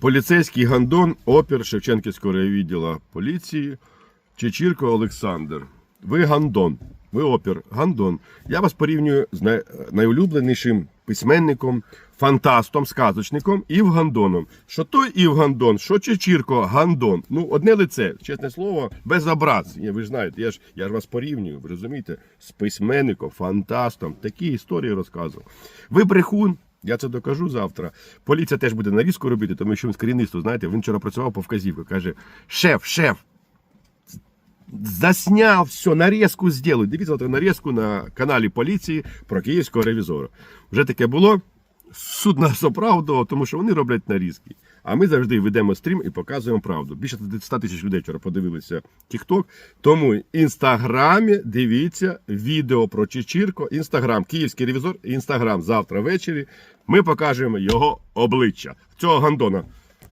Поліцейський гандон, опір Шевченківського райвідділу поліції Чечірко Олександр. Ви гандон, ви опір, гандон. Я вас порівнюю з найулюбленішим письменником, фантастом, сказочником Ів Гандоном. Що той Ів Гандон, що Чечірко Гандон. Ну, одне лице, чесне слово, без образ. Ви ж знаєте, я ж, я ж вас порівнюю, ви розумієте, з письменником, фантастом. Такі історії розказував. Ви брехун. Я це докажу завтра. Поліція теж буде нарізку робити, тому що він з керівництва, знаєте, він вчора працював по вказівку. Каже: шеф, шеф, засняв все, нарізку зробили. Дивіться завтра нарізку на каналі поліції про київського ревізора. Вже таке було. Суд нас оправдував, тому що вони роблять нарізки. А ми завжди ведемо стрім і показуємо правду. Більше 100 тисяч людей вчора подивилися TikTok. Тому в інстаграмі дивіться відео про Чечірко. Інстаграм, Київський ревізор, інстаграм завтра ввечері. Ми покажемо його обличчя. Цього гандона.